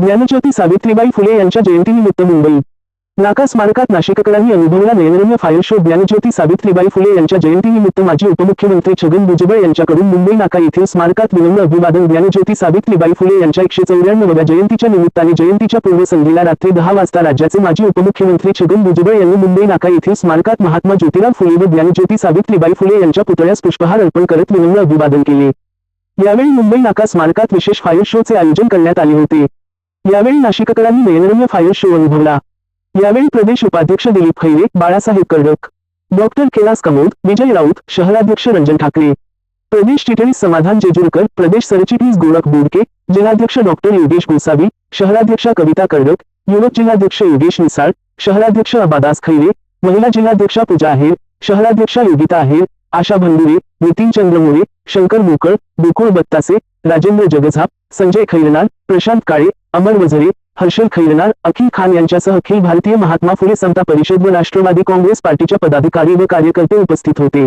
ज्ञानज्योती सावित्रीबाई फुले यांच्या जयंतीनिमित्त मुंबई. नाका स्मारकात नाशिककरांनी अनुभवला नयनरम्य फायर शो ज्ञानज्योती सावित्रीबाई फुले यांच्या जयंतीनिमित्त माजी उपमुख्यमंत्री छगन भुजबळ यांच्याकडून मुंबई नाका येथील स्मारकात विनम्र अभिवादन ज्ञानज्योती सावित्रीबाई फुले यांच्या एकशे चौऱ्याण्णव्या जयंतीच्या निमित्ताने जयंतीच्या पूर्वसंध्येला रात्री दहा वाजता राज्याचे माजी उपमुख्यमंत्री छगन भुजबळ यांनी मुंबई नाका येथील स्मारकात महात्मा ज्योतिराव फुले व ज्ञानज्योती सावित्रीबाई फुले यांच्या पुतळ्यास पुष्पहार अर्पण करत विनम्र अभिवादन केले. यावेळी मुंबई नाका स्मारकात विशेष फायर शोचे आयोजन करण्यात आले होते. यावेळी नाशिककरांनी फायर शो अनुभवला प्रदेश उपाध्यक्ष दिलीप खैरे, बाळासाहेब कर्डक, डॉक्टर कैलास कमोद, विजय राऊत, शहराध्यक्ष रंजन ठाकरे. प्रदेश चिटणीस समाधान जेजुरकर, प्रदेश सरचिटणीस गोरख बोडके, जिल्हाध्यक्ष डॉक्टर योगेश गोसावी, शहराध्यक्षा कविता कर्डक, युवक जिल्हाध्यक्ष योगेश निसाळ, शहराध्यक्ष अबादास खैरे, महिला जिल्हाध्यक्षा पूजा आहेर, शहराध्यक्षा योगिता आहेर, आशा भंडुरे, नितीन चंद्रमोरे, शंकर मोकळ, गोकुळ बत्तासे, राजेंद्र जगझाप, संजय खैरनार प्रशांत काळे अमर वझरे हर्षल खैरनार अखिल खान यांच्यासह अखिल भारतीय महात्मा फुले समता परिषद व राष्ट्रवादी काँग्रेस पार्टीच्या पदाधिकारी व कार्यकर्ते उपस्थित होते.